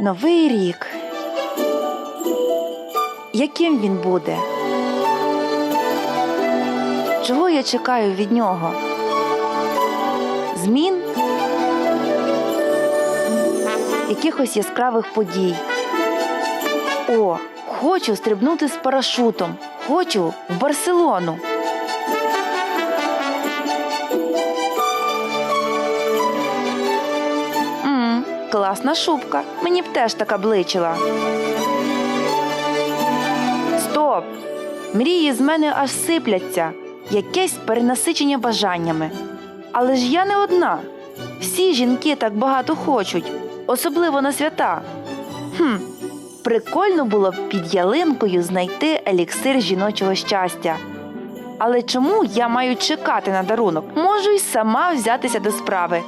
Новий рік. Яким він буде? Чого я чекаю від нього? Змін? Якихось яскравих подій. О, хочу стрибнути з парашутом. Хочу в Барселону. М, класна шубка. Мені б теж така бличила. Мрії з мене аж сипляться. Якесь перенасичення бажаннями. Але ж я не одна. Всі жінки так багато хочуть, особливо на свята. Хм, прикольно було б під ялинкою знайти еліксир жіночого щастя. Але чому я маю чекати на дарунок? Можу й сама взятися до справи.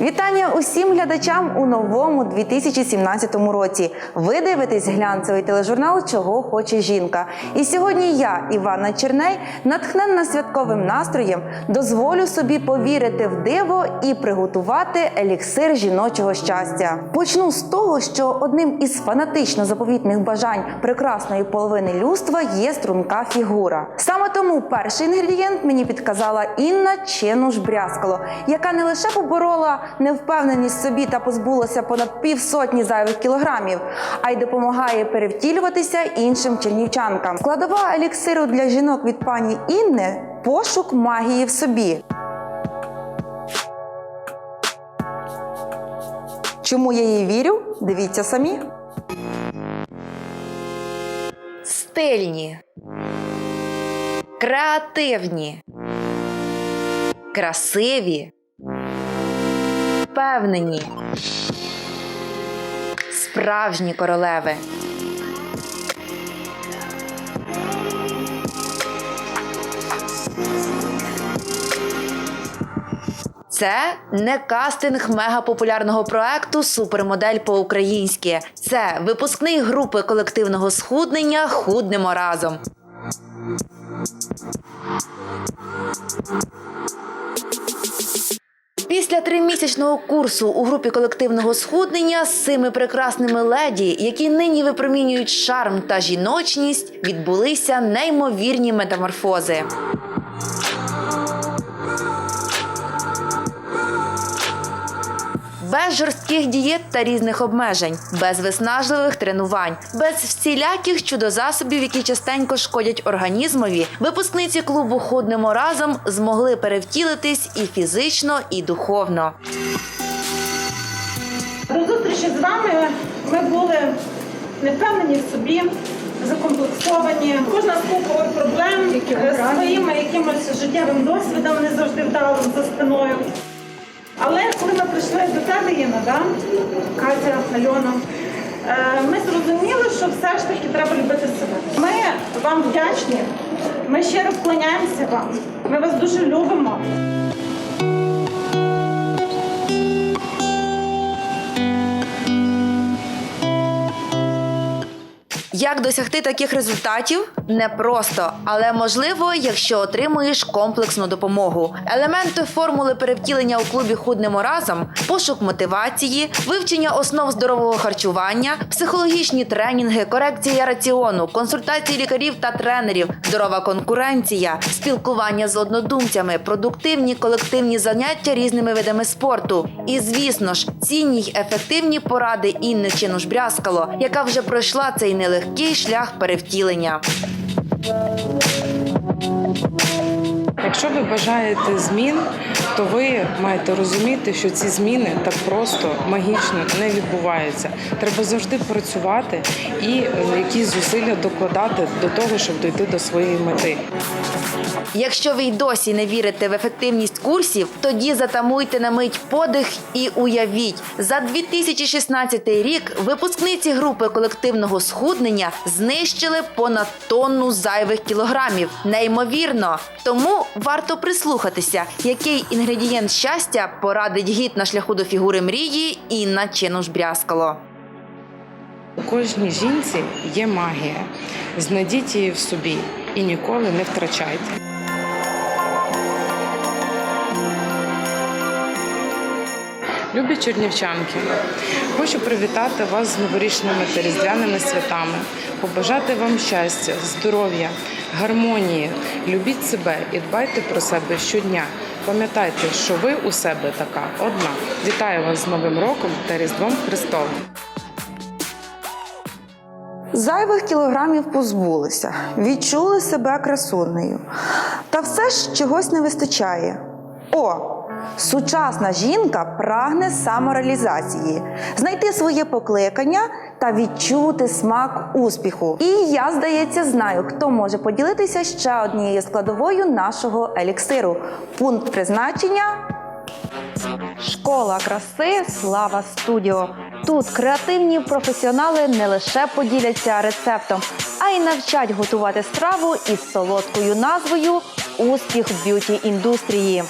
Вітання усім глядачам у новому 2017 році. Ви дивитесь глянцевий тележурнал Чого хоче жінка. І сьогодні я, Івана Черней, натхненна святковим настроєм, дозволю собі повірити в диво і приготувати еліксир жіночого щастя. Почну з того, що одним із фанатично заповітних бажань прекрасної половини людства є струнка фігура. Саме тому перший інгредієнт мені підказала Інна Ченуш Брязкало, яка не лише поборола невпевненість в собі та позбулася понад півсотні зайвих кілограмів, а й допомагає перевтілюватися іншим чернівчанкам. Складова еліксиру для жінок від пані Інни пошук магії в собі. Чому я їй вірю? Дивіться самі. Стильні, креативні, красиві, впевнені, справжні королеви. Це не кастинг мегапопулярного проекту Супермодель по-українськи. Це випускник групи колективного схуднення Худнемо разом. Після тримісячного курсу у групі колективного схуднення з цими прекрасними леді, які нині випромінюють шарм та жіночність, відбулися неймовірні метаморфози. Без жорстких дієт та різних обмежень, без виснажливих тренувань, без всіляких чудозасобів, які частенько шкодять організмові, випускниці клубу Худнемо разом змогли перевтілитись і фізично, і духовно. До зустрічі з вами ми були не впевнені в собі, закомплексовані. Кожна з купою проблем е, своїми якимось життєвим досвідом не завжди вдалим за спиною. Але коли ми прийшли до тебе, Інна, да? Катя, Альона, е, ми зрозуміли, що все ж таки треба любити себе. Ми вам вдячні, ми щиро вклоняємося вам. Ми вас дуже любимо. Як досягти таких результатів? Непросто, але можливо, якщо отримуєш комплексну допомогу. Елементи формули перевтілення у клубі Худнемо разом, пошук мотивації, вивчення основ здорового харчування, психологічні тренінги, корекція раціону, консультації лікарів та тренерів, здорова конкуренція, спілкування з однодумцями, продуктивні колективні заняття різними видами спорту. І звісно ж, цінні й ефективні поради Інни Чинуш-Брязкало, яка вже пройшла цей нелегкий шлях перевтілення. Thank you. Якщо ви бажаєте змін, то ви маєте розуміти, що ці зміни так просто магічно не відбуваються. Треба завжди працювати і якісь зусилля докладати до того, щоб дойти до своєї мети. Якщо ви й досі не вірите в ефективність курсів, тоді затамуйте на мить подих і уявіть, за 2016 рік випускниці групи колективного схуднення знищили понад тонну зайвих кілограмів. Неймовірно. Тому варто прислухатися, який інгредієнт щастя порадить гід на шляху до фігури мрії Інна Чинуш Брязкало. У кожній жінці є магія. Знайдіть її в собі і ніколи не втрачайте. Любі чернівчанки, хочу привітати вас з новорічними та різдвяними святами, побажати вам щастя, здоров'я, гармонії. Любіть себе і дбайте про себе щодня. Пам'ятайте, що ви у себе така одна. Вітаю вас з Новим роком та Різдвом Христовим! Зайвих кілограмів позбулися, відчули себе красунею. Та все ж чогось не вистачає. О! Сучасна жінка прагне самореалізації, знайти своє покликання та відчути смак успіху. І я, здається, знаю, хто може поділитися ще однією складовою нашого еліксиру. Пункт призначення Школа краси Слава Студіо. Тут креативні професіонали не лише поділяться рецептом, а й навчать готувати страву із солодкою назвою Успіх в б'юті індустрії.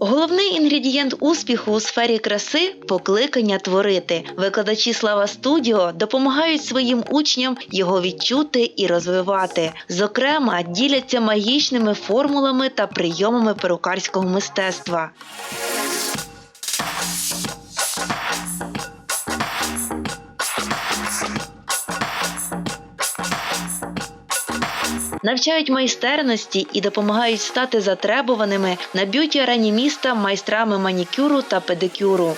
Головний інгредієнт успіху у сфері краси покликання творити. Викладачі Слава Студіо допомагають своїм учням його відчути і розвивати. Зокрема, діляться магічними формулами та прийомами перукарського мистецтва. Навчають майстерності і допомагають стати затребуваними на б'юті арені міста майстрами манікюру та педикюру.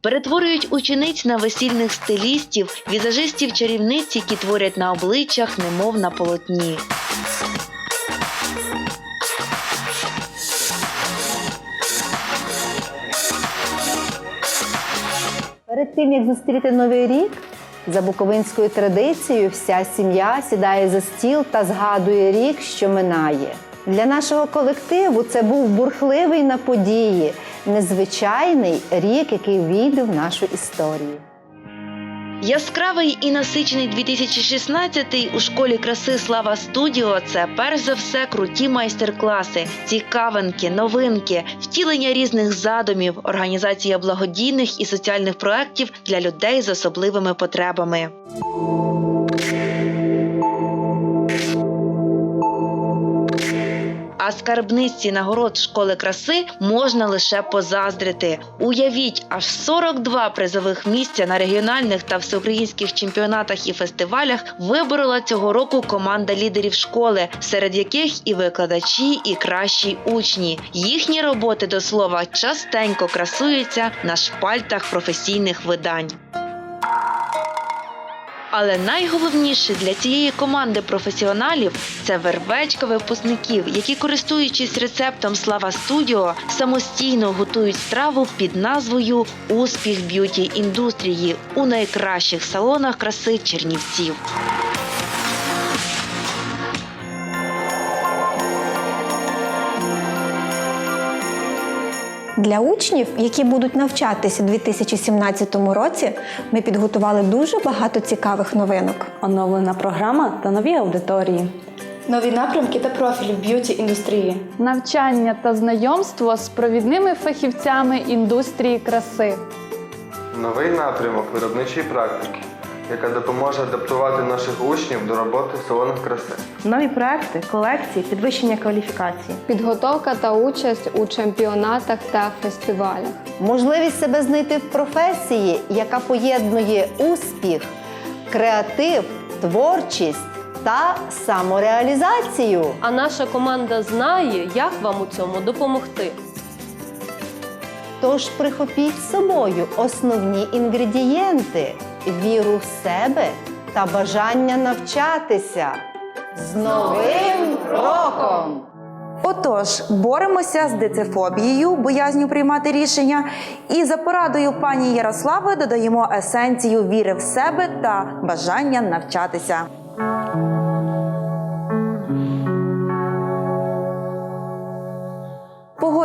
Перетворюють учениць на весільних стилістів, візажистів чарівниць, які творять на обличчях, немов на полотні. Перед тим як зустріти новий рік, за буковинською традицією, вся сім'я сідає за стіл та згадує рік, що минає. Для нашого колективу це був бурхливий на події, незвичайний рік, який війде в нашу історію. Яскравий і насичений 2016 у школі краси Слава Студіо це перш за все круті майстер-класи, цікавинки, новинки, втілення різних задумів, організація благодійних і соціальних проєктів для людей з особливими потребами. А скарбниці нагород школи краси можна лише позаздрити. Уявіть, аж 42 призових місця на регіональних та всеукраїнських чемпіонатах і фестивалях виборола цього року команда лідерів школи, серед яких і викладачі, і кращі учні. Їхні роботи до слова частенько красуються на шпальтах професійних видань. Але найголовніше для цієї команди професіоналів це вербечка випускників, які, користуючись рецептом Слава Студіо, самостійно готують страву під назвою Успіх б'юті індустрії у найкращих салонах краси Чернівців. Для учнів, які будуть навчатися у 2017 році, ми підготували дуже багато цікавих новинок. Оновлена програма та нові аудиторії. Нові напрямки та профілі в б'юті індустрії. навчання та знайомство з провідними фахівцями індустрії краси. Новий напрямок виробничої практики, яка допоможе адаптувати наших учнів до роботи в салонах краси. Нові проекти, колекції, підвищення кваліфікації. Підготовка та участь у чемпіонатах та фестивалях. Можливість себе знайти в професії, яка поєднує успіх, креатив, творчість та самореалізацію. А наша команда знає, як вам у цьому допомогти. Тож прихопіть з собою основні інгредієнти: віру в себе та бажання навчатися. З новим роком! Отож, боремося з децифобією, боязню приймати рішення, і за порадою пані Ярослави додаємо есенцію віри в себе та бажання навчатися.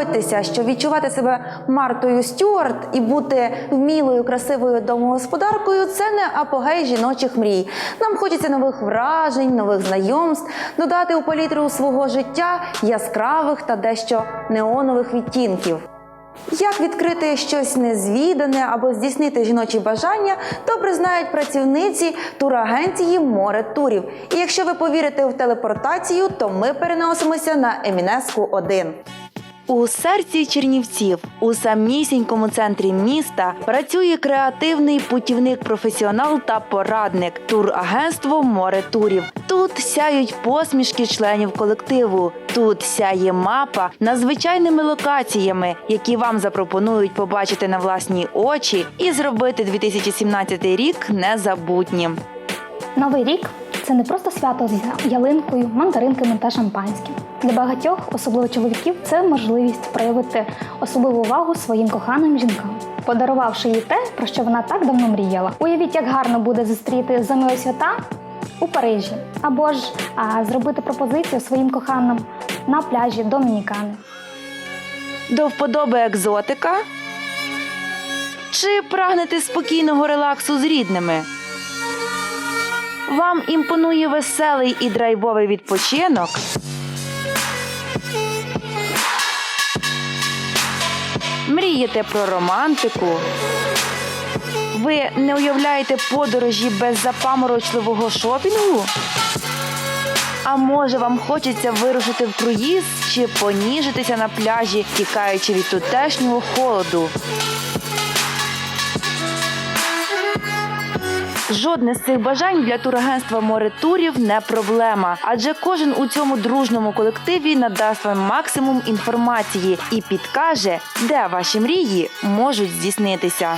Погодьтеся, що відчувати себе Мартою Стюарт і бути вмілою, красивою домогосподаркою це не апогей жіночих мрій. Нам хочеться нових вражень, нових знайомств, додати у палітру свого життя яскравих та дещо неонових відтінків. Як відкрити щось незвідане або здійснити жіночі бажання, добре знають працівниці турагенції море турів. І якщо ви повірите в телепортацію, то ми переносимося на Емінеску 1 У серці Чернівців, у самісінькому центрі міста, працює креативний путівник-професіонал та порадник турагентство море турів. Тут сяють посмішки членів колективу. Тут сяє мапа надзвичайними локаціями, які вам запропонують побачити на власні очі і зробити 2017 рік незабутнім. Новий рік це не просто свято з ялинкою, мандаринками та шампанським. Для багатьох, особливо чоловіків, це можливість проявити особливу увагу своїм коханим жінкам, подарувавши їй те, про що вона так давно мріяла. Уявіть, як гарно буде зустріти зимові свята у Парижі, або ж а, зробити пропозицію своїм коханим на пляжі Домінікани. До вподоби екзотика? Чи прагнете спокійного релаксу з рідними? Вам імпонує веселий і драйвовий відпочинок? Мрієте про романтику? Ви не уявляєте подорожі без запаморочливого шопінгу? А може вам хочеться вирушити в круїз чи поніжитися на пляжі, тікаючи від тутешнього холоду? Жодне з цих бажань для турагентства море турів не проблема, адже кожен у цьому дружному колективі надасть вам максимум інформації і підкаже, де ваші мрії можуть здійснитися.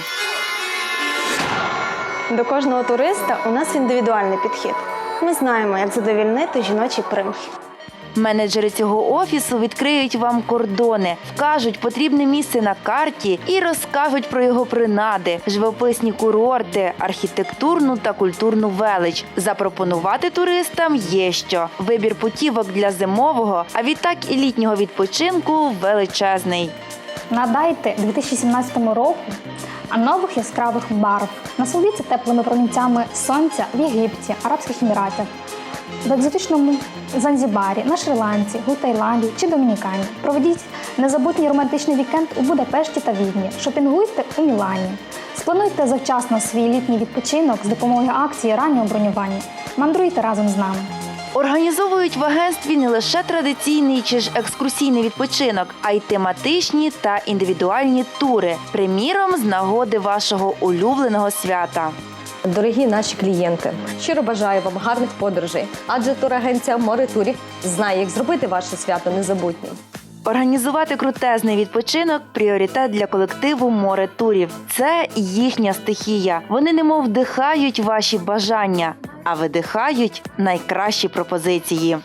До кожного туриста у нас індивідуальний підхід. Ми знаємо, як задовільнити жіночі примхи. Менеджери цього офісу відкриють вам кордони, вкажуть потрібне місце на карті і розкажуть про його принади, живописні курорти, архітектурну та культурну велич. Запропонувати туристам є що. Вибір путівок для зимового, а відтак і літнього відпочинку величезний. Надайте 2017 року нових яскравих барв. Насолодіться теплими промінцями сонця в Єгипті, Арабських Еміратах, в екзотичному Занзібарі, на Шрі-Ланці, у Таїланді чи Домінікані. Проведіть незабутній романтичний вікенд у Будапешті та Відні. Шопінгуйте у Мілані. Сплануйте завчасно свій літній відпочинок з допомогою акції раннього бронювання. Мандруйте разом з нами. Організовують в агентстві не лише традиційний чи ж екскурсійний відпочинок, а й тематичні та індивідуальні тури, приміром з нагоди вашого улюбленого свята. Дорогі наші клієнти, щиро бажаю вам гарних подорожей, адже турагенція море турів знає, як зробити ваше свято незабутнім. Організувати крутезний відпочинок пріоритет для колективу море турів. Це їхня стихія. Вони немов вдихають ваші бажання, а видихають найкращі пропозиції.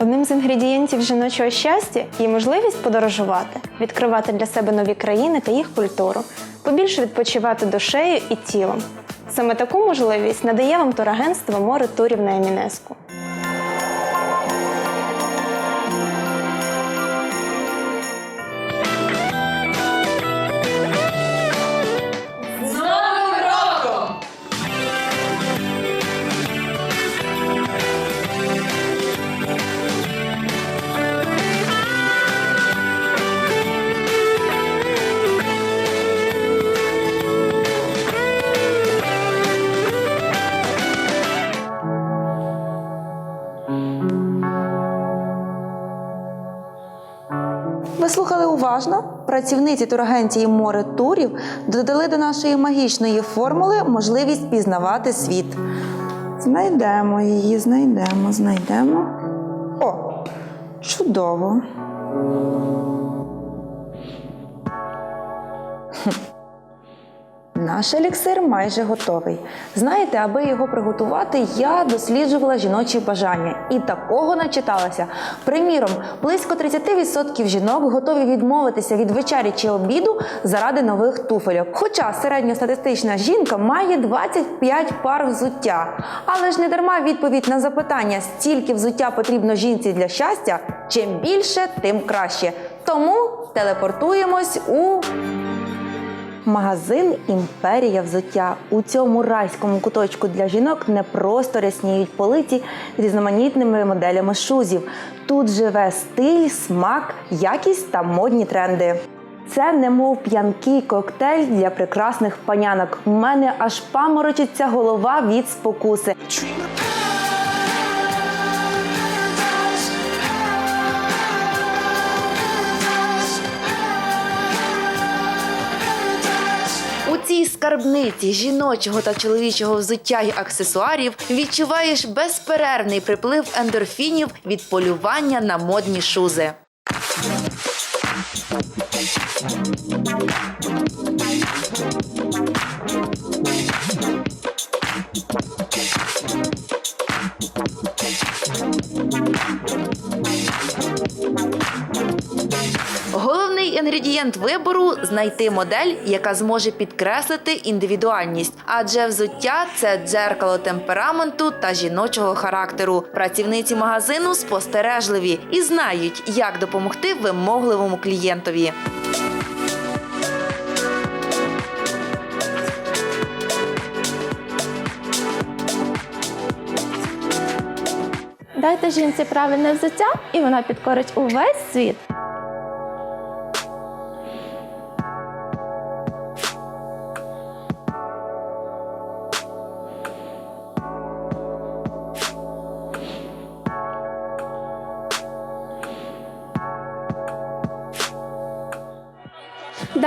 Одним з інгредієнтів жіночого щастя є можливість подорожувати, відкривати для себе нові країни та їх культуру, побільше відпочивати душею і тілом. Саме таку можливість надає вам турагентство море турів на Емінеску. Уважно? Працівниці турагенції море турів додали до нашої магічної формули можливість пізнавати світ. Знайдемо її, знайдемо, знайдемо. О, чудово. Наш еліксир майже готовий. Знаєте, аби його приготувати, я досліджувала жіночі бажання і такого начиталася. Приміром, близько 30% жінок готові відмовитися від вечері чи обіду заради нових туфельок. Хоча середньостатистична жінка має 25 пар взуття. Але ж не дарма відповідь на запитання, стільки взуття потрібно жінці для щастя, чим більше, тим краще. Тому телепортуємось у Магазин Імперія взуття у цьому райському куточку для жінок не просто рясніють полиці різноманітними моделями шузів. Тут живе стиль, смак, якість та модні тренди. Це немов п'янкий коктейль для прекрасних панянок. У мене аж паморочиться голова від спокуси. Скарбниці жіночого та чоловічого взуття й аксесуарів відчуваєш безперервний приплив ендорфінів від полювання на модні шузи. Інгредієнт вибору знайти модель, яка зможе підкреслити індивідуальність, адже взуття це дзеркало темпераменту та жіночого характеру. Працівниці магазину спостережливі і знають, як допомогти вимогливому клієнтові. Дайте жінці правильне взуття, і вона підкорить увесь світ.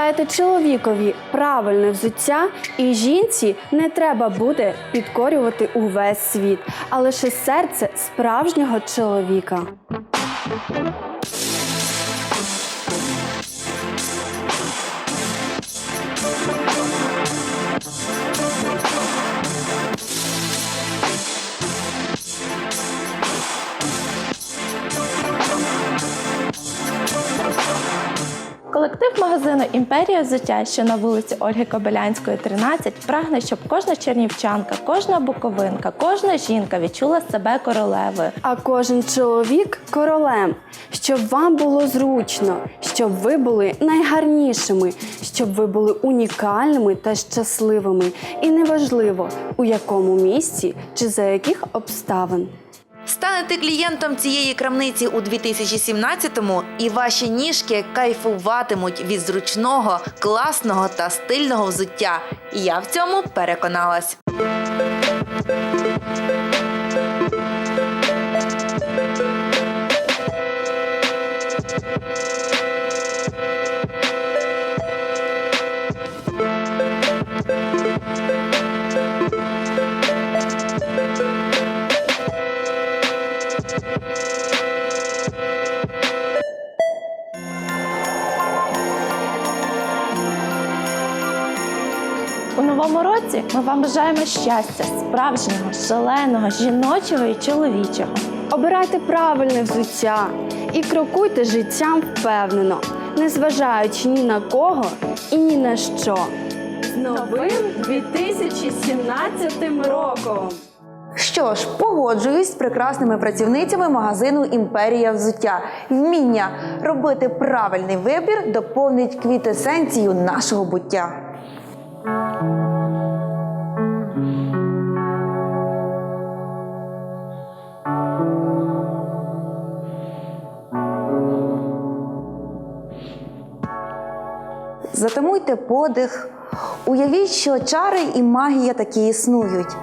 Дайте чоловікові правильне взуття, і жінці не треба буде підкорювати увесь світ, а лише серце справжнього чоловіка. Колектив магазину Імперія взуття, що на вулиці Ольги Кобилянської, 13, прагне, щоб кожна чернівчанка, кожна буковинка, кожна жінка відчула себе королевою. А кожен чоловік королем, щоб вам було зручно, щоб ви були найгарнішими, щоб ви були унікальними та щасливими. І неважливо, у якому місці чи за яких обставин. Станете клієнтом цієї крамниці у 2017-му і ваші ніжки кайфуватимуть від зручного, класного та стильного взуття. Я в цьому переконалась. Році ми вам бажаємо щастя, справжнього, шаленого, жіночого і чоловічого. Обирайте правильне взуття і крокуйте життям впевнено, незважаючи ні на кого і ні на що. З новим 2017 роком! Що ж, погоджуюсь з прекрасними працівницями магазину Імперія взуття. Вміння робити правильний вибір доповнить квітесенцію нашого буття. Затамуйте подих, уявіть, що чари і магія такі існують.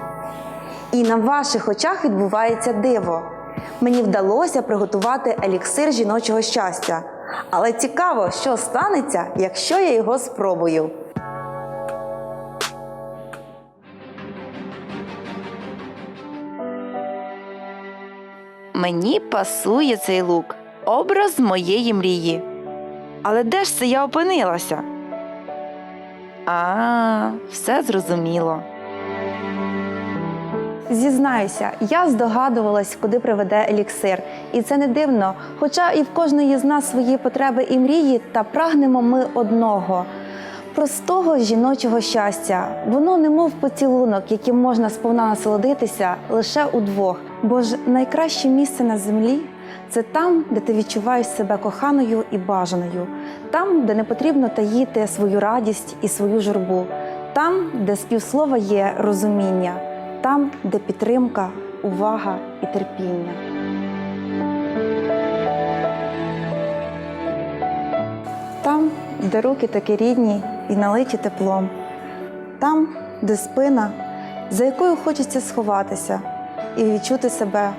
І на ваших очах відбувається диво. Мені вдалося приготувати еліксир жіночого щастя. Але цікаво, що станеться, якщо я його спробую. Мені пасує цей лук, образ моєї мрії. Але де ж це я опинилася? А, все зрозуміло. Зізнаюся, я здогадувалась, куди приведе еліксир. І це не дивно, хоча і в кожної з нас свої потреби і мрії, та прагнемо ми одного. Простого жіночого щастя, воно немов поцілунок, яким можна сповна насолодитися лише удвох. Бо ж найкраще місце на землі це там, де ти відчуваєш себе коханою і бажаною, там, де не потрібно таїти свою радість і свою журбу, там, де співслова є розуміння, там, де підтримка, увага і терпіння. Там, де руки такі рідні і налиті теплом, там, де спина, за якою хочеться сховатися і відчути себе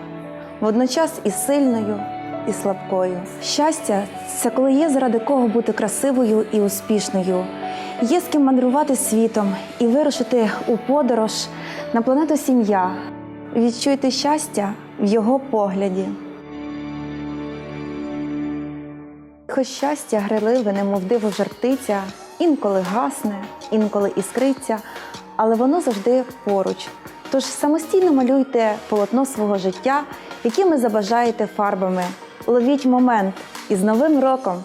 водночас і сильною, і слабкою. Щастя це коли є заради кого бути красивою і успішною, є з ким мандрувати світом і вирушити у подорож на планету сім'я. Відчуйте щастя в його погляді. Хоч щастя гриливе, немов диво жартиця, інколи гасне, інколи іскриться, але воно завжди поруч. Тож самостійно малюйте полотно свого життя, якими забажаєте фарбами. Ловіть момент і з Новим роком!